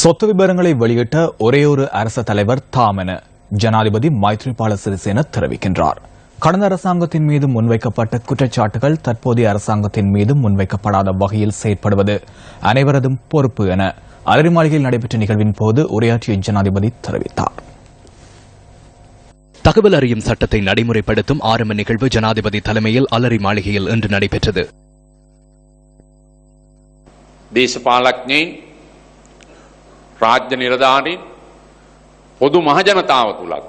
சொத்து விபரங்களை வெளியிட்ட ஒரே ஒரு அரச தலைவர் தாம் என ஜனாதிபதி மைத்ரிபால சிறிசேன தெரிவிக்கின்றார். கடந்த அரசாங்கத்தின் மீது முன்வைக்கப்பட்ட குற்றச்சாட்டுகள் தற்போதைய அரசாங்கத்தின் மீது முன்வைக்கப்படாத வகையில் செயற்படுவது அனைவரதும் பொறுப்பு என அலரி மாளிகையில் நடைபெற்ற நிகழ்வின் போது உரையாற்றிய ஜனாதிபதி தெரிவித்தார். தகவல் அறியும் சட்டத்தை நடைமுறைப்படுத்தும் ஆரம்ப நிகழ்வு ஜனாதிபதி தலைமையில் அலரி மாளிகையில் இன்று நடைபெற்றது. රාජ්‍ය නිලධාරීන් පොදු මහජනතාව තුළත්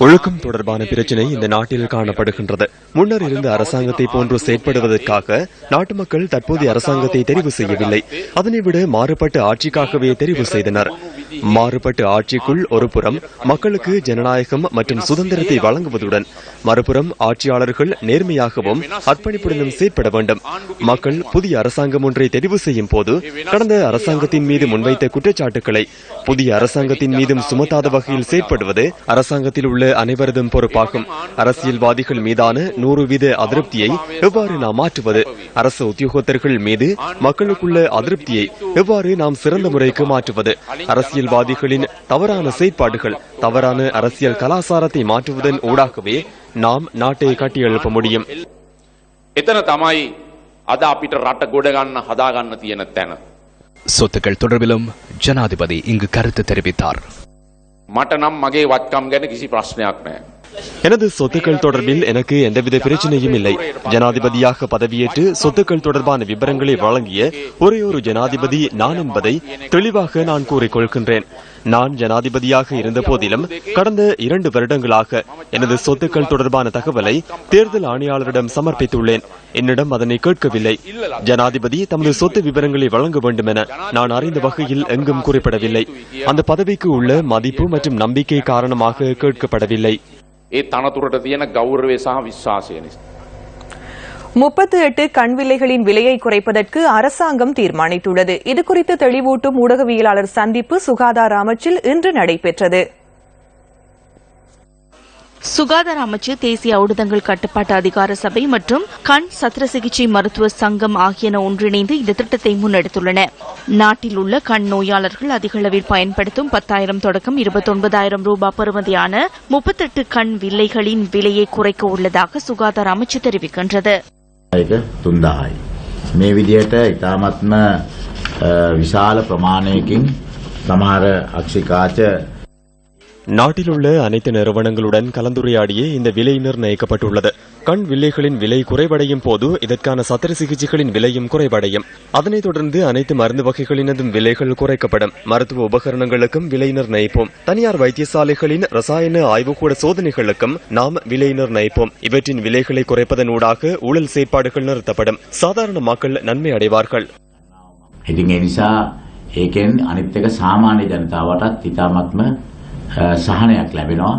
ஒழுக்கம் தொடர்பான பிரச்சினை இந்த நாட்டில் காணப்படுகின்றது முன்னர் இருந்த அரசாங்கத்தை போன்று செயற்படுவதற்காக நாட்டு மக்கள் தற்போதைய அரசாங்கத்தை தெரிவு செய்யவில்லை அதனை விட மாறுபட்ட ஆட்சிக்காகவே தெரிவு செய்தனர் மாறுபட்ட ஆட்சிக்குள் ஒருபுறம் மக்களுக்கு ஜனநாயகம் மற்றும் சுதந்திரத்தை வழங்குவதுடன் மறுபுறம் ஆட்சியாளர்கள் நேர்மையாகவும் அர்ப்பணிப்புடனும் செயற்பட வேண்டும். மக்கள் புதிய அரசாங்கம் ஒன்றை தெரிவு செய்யும் போது கடந்த அரசாங்கத்தின் மீது முன்வைத்த குற்றச்சாட்டுகளை புதிய அரசாங்கத்தின் மீதும் சுமத்தாத வகையில் செயற்படுவது அரசாங்கத்தில் உள்ள அனைவரதும் பொறுப்பாகும். அரசியல்வாதிகள் மீதான நூறு வீத அதிருப்தியை எவ்வாறு நாம் மாற்றுவது? அரசு உத்தியோகத்தர்கள் மீது மக்களுக்குள்ள அதிருப்தியை எவ்வாறு நாம் சிறந்த முறைக்கு மாற்றுவது? அரசியல் அரசியல்வாதிகளின் தவறான செயற்பாடுகள் தவறான அரசியல் கலாச்சாரத்தை மாற்றுவதன் ஊடாகவே நாம் நாட்டை கட்டியெழுப்ப முடியும் එතන තමයි අද අපිට රට ගොඩගන්න හදාගන්න තියෙන තැන. சொத்துக்கள் தொடர்பிலும் ஜனாதிபதி இங்கு கருத்து தெரிவித்தார் මට නම් මගේ වත්කම් ගැන කිසි ප්‍රශ්නයක් නෑ. எனது சொத்துக்கள் தொடர்பில் எனக்கு எந்தவித பிரச்சனையும் இல்லை. ஜனாதிபதியாக பதவியேற்று சொத்துக்கள் தொடர்பான விவரங்களை வழங்கிய ஒரே ஒரு ஜனாதிபதி நான் என்பதை தெளிவாக நான் கூறிக்கொள்கின்றேன். நான் ஜனாதிபதியாக இருந்த போதிலும் கடந்த இரண்டு வருடங்களாக எனது சொத்துக்கள் தொடர்பான தகவலை தேர்தல் ஆணையாளரிடம் சமர்ப்பித்துள்ளேன். என்னிடம் அதனை கேட்கவில்லை. ஜனாதிபதி தமது சொத்து விவரங்களை வழங்க வேண்டும் என நான் அறிந்த வகையில் எங்கும் குறிப்பிடவில்லை. அந்த பதவிக்கு உள்ள மதிப்பு மற்றும் நம்பிக்கை காரணமாக கேட்கப்படவில்லை. ඒ තනතුරට තියෙන ගෞරවය සහ විශ්වාසය නිසා. முப்பத்து எட்டு கண்வில்லைகளின் விலையை குறைப்பதற்கு அரசாங்கம் தீர்மானித்துள்ளது இதுகுறித்து தெளிவூட்டும் ஊடகவியலாளர் சந்திப்பு சுகாதார அமைச்சில் இன்று நடைபெற்றது சுகாதார அமைச்சு தேசிய ஊடகங்கள் கட்டுப்பாட்டு அதிகார சபை மற்றும் கண் சத்திர சிகிச்சை மருத்துவ சங்கம் ஆகியன ஒன்றிணைந்து இந்த திட்டத்தை முன்னெடுத்துள்ளன நாட்டில் உள்ள கண் நோயாளர்கள் அதிகளவில் பயன்படுத்தும் பத்தாயிரம் தொடக்கம் இருபத்தொன்பதாயிரம் ரூபாய் பெறுமதியான முப்பத்தெட்டு கண் வில்லைகளின் விலையை குறைக்க உள்ளதாக சுகாதார அமைச்சு தெரிவிக்கின்றது එක තුන්දාහයි. මේ විදිහට ඉතාමත්ම අ, විශාල ප්‍රමාණයකින් සමහර අක්ෂිකාච நாட்டில் உள்ள அனைத்து நிறுவனங்களுடன் கலந்துரையாடியே இந்த விலை நிர்ணயிக்கப்பட்டுள்ளது கண் வில்லைகளின் விலை குறைவடையும் போது இதற்கான சத்திர சிகிச்சைகளின் விலையும் குறைவடையும் அதனைத் தொடர்ந்து அனைத்து மருந்து வகைகளினதும் விலைகள் குறைக்கப்படும் மருத்துவ உபகரணங்களுக்கும் விலை நிர்ணயிப்போம் தனியார் வைத்தியசாலைகளின் ரசாயன ஆய்வுக்கூட சோதனைகளுக்கும் நாம் விலை நிர்ணயிப்போம் இவற்றின் விலைகளை குறைப்பதன் ஊடாக ஊழல் செயற்பாடுகள் நிறுத்தப்படும் சாதாரண மக்கள் நன்மை அடைவார்கள் ඉතින් ඒ නිසා ඒකෙන් අනිත් එක සාමාන්‍ය ජනතාවටත් ඉතාමත්ම ಸಹಾಯ ಆಗ್ಲವೇನೋ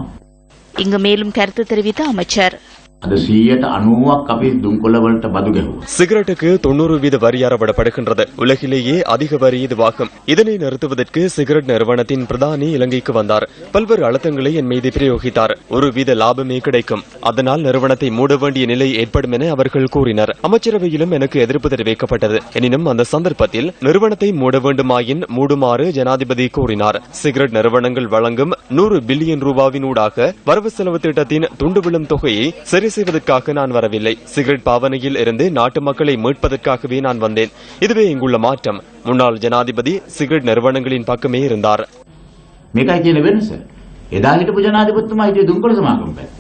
இங்கு மேலும் கருத்து தெரிவித்த அமைச்சர். අද 190ක් අපි දුම්කොළවලට බදු ගැහුවා. சிகரெட்டுக்கு தொண்ணூறு வீத வரி அறவிடப்படுகின்றது உலகிலேயே அதிக வரி இதுவாகும் இதனை நிறுத்துவதற்கு சிகரெட் நிறுவனத்தின் பிரதானி இலங்கைக்கு வந்தார் பல்வேறு அழுத்தங்களை என் மீது பிரயோகித்தார் ஒரு வீத லாபமே கிடைக்கும் அதனால் நிறுவனத்தை மூட வேண்டிய நிலை ஏற்படும் என அவர்கள் கூறினர் அமைச்சரவையிலும் எனக்கு எதிர்ப்பு தெரிவிக்கப்பட்டது எனினும் அந்த சந்தர்ப்பத்தில் நிறுவனத்தை மூட வேண்டுமாயின் மூடுமாறு ஜனாதிபதி கூறினார் சிகரெட் நிறுவனங்கள் வழங்கும் நூறு பில்லியன் ரூபாவினூடாக வரவு செலவு திட்டத்தின் துண்டு விழும் தொகையை சரி செய்வதற்காக நான் வரவில்லை சிகரெட் பாவனையில் இருந்து நாட்டு மக்களை மீட்பதற்காகவே நான் வந்தேன் இதுவே இங்குள்ள மாற்றம் முன்னாள் ஜனாதிபதி சிகரெட் நிறுவனங்களின் பக்கமே இருந்தார் මේකයි කියන වෙනස. එදා හිටපු ජනාධිපතිතුමා හිටියේ දුම්කොළ සමාගම පැත්තේ.